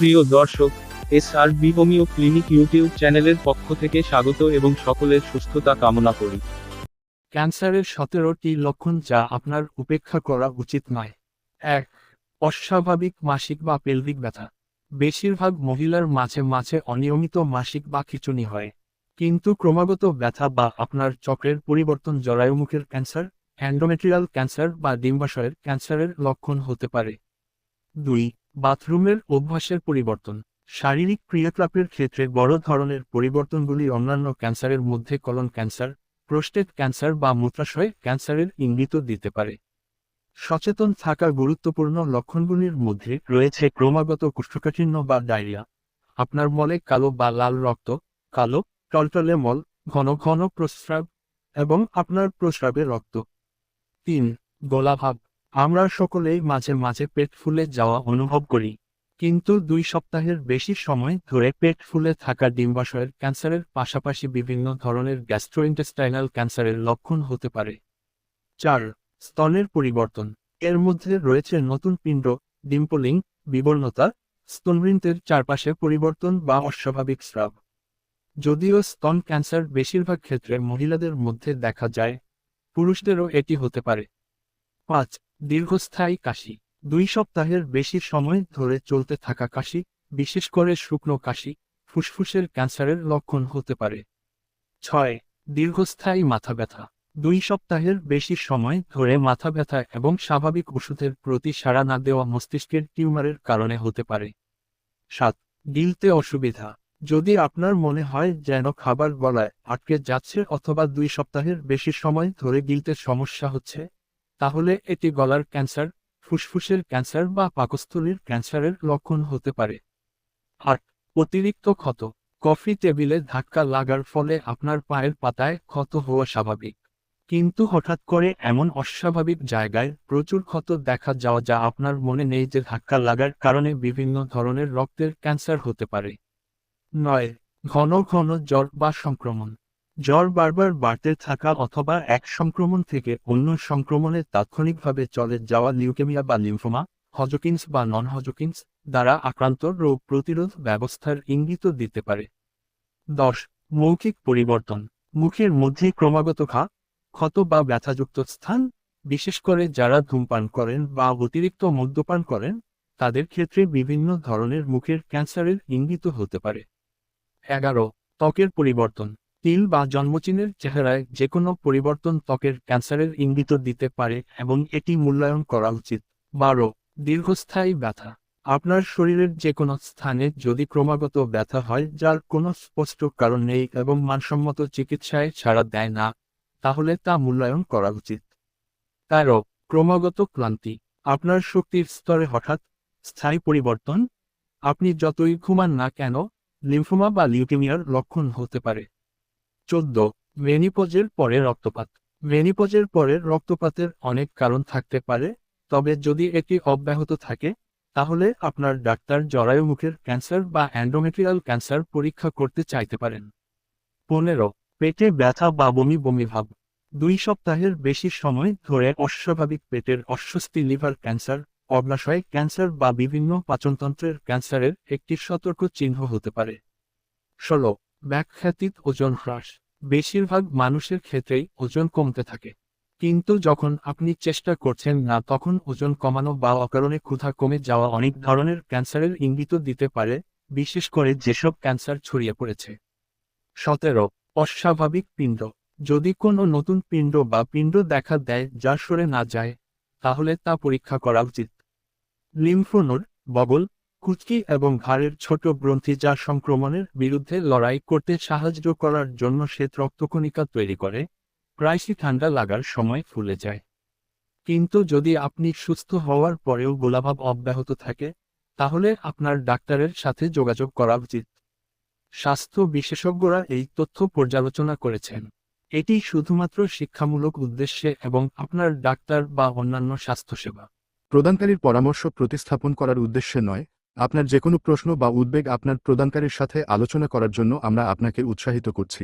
প্রিয় দর্শক S R B homeo clinic YouTube চ্যানেলের পক্ষ থেকে স্বাগত এবং সকলের সুস্থতা কামনা করি। ক্যান্সারের সতেরোটি লক্ষণ যা আপনার উপেক্ষা করা উচিত নয়। এক, অস্বাভাবিক মাসিক বা পেলভিক ব্যথা। বেশিরভাগ মহিলার মাঝে মাঝে অনিয়মিত মাসিক বা খিচুনি হয়। কিন্তু ক্রমাগত ব্যথা বা আপনার চক্রের পরিবর্তন জরায়ুমুখের ক্যান্সার, অ্যান্ডোমেট্রিয়াল ক্যান্সার বা ডিম্বাশয়ের ক্যান্সারের লক্ষণ হতে পারে। দুই বাথরুমের অভ্যাসের পরিবর্তন। শারীরিক ক্রিয়াকলাপের ক্ষেত্রে বড় ধরনের পরিবর্তনগুলি অন্যান্য ক্যান্সারের মধ্যে কলন ক্যান্সার, প্রোস্টেট ক্যান্সার বা মূত্রাশয় ক্যান্সারের ইঙ্গিত দিতে পারে। সচেতন থাকা গুরুত্বপূর্ণ লক্ষণগুলির মধ্যে রয়েছে ক্রমাগত কোষ্ঠকাঠিন্য বা ডায়রিয়া। আপনার মলে কালো বা লাল রক্ত, কালো, টলটলে মল, ঘন ঘন প্রস্রাব এবং আপনার প্রস্রাবে রক্ত। তিন, গোলাভাব। আমরা সকলেই মাঝে মাঝে পেট ফুলে যাওয়া অনুভব করি। কিন্তু দুই সপ্তাহের বেশি সময় ধরে পেট ফুলে থাকা ডিম্বাশয়ের ক্যান্সারের পাশাপাশি বিভিন্ন ধরনের গ্যাস্ট্রোইন্টেস্টাইনাল ক্যান্সারের লক্ষণ হতে পারে। চার, স্তনের পরিবর্তন। এর মধ্যে রয়েছে নতুন পিণ্ড, ডিম্পলিং, বিবর্ণতা, স্তনবৃন্তের চারপাশে পরিবর্তন বা অস্বাভাবিক স্রাব। যদিও স্তন ক্যান্সার বেশিরভাগ ক্ষেত্রে মহিলাদের মধ্যে দেখা যায়, পুরুষদেরও এটি হতে পারে। পাঁচ দীর্ঘস্থায়ী কাশি। দুই সপ্তাহের বেশি সময় ধরে চলতে থাকা কাশি, বিশেষ করে শুকনো কাশি, ফুসফুসের ক্যান্সারের লক্ষণ হতে পারে। ছয়, দীর্ঘস্থায়ী মাথা ব্যথা। দুই সপ্তাহের বেশি সময় ধরে মাথা ব্যথা এবং স্বাভাবিক ওষুধের প্রতি সাড়া না দেওয়া মস্তিষ্কের টিউমারের কারণে হতে পারে। সাত, গিলতে অসুবিধা। যদি আপনার মনে হয় যেন খাবার গলায় আটকে যাচ্ছে অথবা দুই সপ্তাহের বেশি সময় ধরে গিলতে সমস্যা হচ্ছে তাহলে এটি গলার ক্যান্সার, ফুসফুসের ক্যান্সার বা পাকস্থলীর ক্যান্সারের লক্ষণ হতে পারে। আট অতিরিক্ত ক্ষত, কফি টেবিলে ধাক্কা লাগার ফলে আপনার পায়ের পাতায় ক্ষত হওয়া স্বাভাবিক। কিন্তু হঠাৎ করে এমন অস্বাভাবিক জায়গায় প্রচুর ক্ষত দেখা যাওয়া যা আপনার মনে নেই যে ধাক্কা লাগার কারণে বিভিন্ন ধরনের রক্তের ক্যান্সার হতে পারে। নয়, ঘন ঘন জ্বর বা সংক্রমণ। জ্বর বারবার বাড়তে থাকা অথবা এক সংক্রমণ থেকে অন্য সংক্রমণে তাৎক্ষণিকভাবে চলে যাওয়া লিউকেমিয়া বা লিম্ফোমা, হজকিন্স বা নন হজকিন্স দ্বারা আক্রান্ত রোগ প্রতিরোধ ব্যবস্থার ইঙ্গিত দিতে পারে। দশ, মৌখিক পরিবর্তন। মুখের মধ্যে ক্রমাগত ঘা, ক্ষত বা ব্যথাযুক্ত স্থান, বিশেষ করে যারা ধূমপান করেন বা অতিরিক্ত মদ্যপান করেন, তাদের ক্ষেত্রে বিভিন্ন ধরনের মুখের ক্যান্সারের ইঙ্গিত হতে পারে। এগারো, ত্বকের পরিবর্তন। তিল বা জন্মচিহ্নের চেহারায় যে কোনো পরিবর্তন ত্বকের ক্যান্সারের ইঙ্গিত দিতে পারে এবং এটি মূল্যায়ন করা উচিত। বারো, দীর্ঘস্থায়ী ব্যথা। আপনার শরীরের যে কোনো স্থানে যদি ক্রমাগত ব্যথা হয়, যার কোনো স্পষ্ট কারণ নেই এবং মানসম্মত চিকিৎসায় ছাড়া দেয় না, তাহলে তা মূল্যায়ন করা উচিত। তেরো, ক্রমাগত ক্লান্তি। আপনার শক্তির স্তরে হঠাৎ স্থায়ী পরিবর্তন। আপনি যতই ঘুমান না কেন, লিম্ফোমা বা লিউকেমিয়ার লক্ষণ হতে পারে। চোদ্দ ভেনিপোজের পরে রক্তপাত। ভেনিপোজের পরে রক্তপাতের অনেক কারণ থাকতে পারে, তবে যদি এটি অব্যাহত থাকে, তাহলে আপনার ডাক্তার জরায়ু মুখের ক্যান্সার বা অ্যান্ডোমেট্রিয়াল ক্যান্সার পরীক্ষা করতে চাইতে পারেন। পনেরো, পেটে ব্যথা বা বমি বমি ভাব। দুই সপ্তাহের বেশি সময় ধরে অস্বাভাবিক পেটের অস্বস্তি, লিভার ক্যান্সার, অগ্নাশয় ক্যান্সার বা বিভিন্ন পাচনতন্ত্রের ক্যান্সারের একটি সতর্ক চিহ্ন হতে পারে। ষোলো ব্যাখ্যাতীত ওজন হ্রাস। বেশিরভাগ মানুষের ক্ষেত্রেই ওজন কমতে থাকে। কিন্তু যখন আপনি চেষ্টা করছেন না, তখন ওজন কমানো বা অকারণে ক্ষুধা কমে যাওয়া অনেক ধরনের ক্যান্সারের ইঙ্গিত দিতে পারে, বিশেষ করে যেসব ক্যান্সার ছড়িয়ে পড়েছে। সতেরো, অস্বাভাবিক পিণ্ড। যদি কোনো নতুন পিণ্ড বা পিণ্ড দেখা দেয় যা সরে না যায়, তাহলে তা পরীক্ষা করা উচিত। লিম্ফোনোড, বগল কুচকি এবং ঘাড়ের ছোট গ্রন্থি যা সংক্রমণের বিরুদ্ধে লড়াই করতে সাহায্য করার জন্য শ্বেত রক্তকণিকা তৈরি করে, প্রায়শই ঠান্ডা লাগার সময় ফুলে যায়। কিন্তু যদি আপনি সুস্থ হওয়ার পরেও গোলাভাব অব্যাহত থাকে, তাহলে আপনার ডাক্তারের সাথে যোগাযোগ করা উচিত। স্বাস্থ্য বিশেষজ্ঞরা এই তথ্য পর্যালোচনা করেছেন। এটি শুধুমাত্র শিক্ষামূলক উদ্দেশ্যে এবং আপনার ডাক্তার বা অন্যান্য স্বাস্থ্যসেবা প্রদানকারীর পরামর্শ প্রতিস্থাপন করার উদ্দেশ্যে নয় আপনার যে কোনো প্রশ্ন বা উদ্বেগ আপনার প্রদানকারীর সাথে আলোচনা করার জন্য আমরা আপনাকে উৎসাহিত করছি।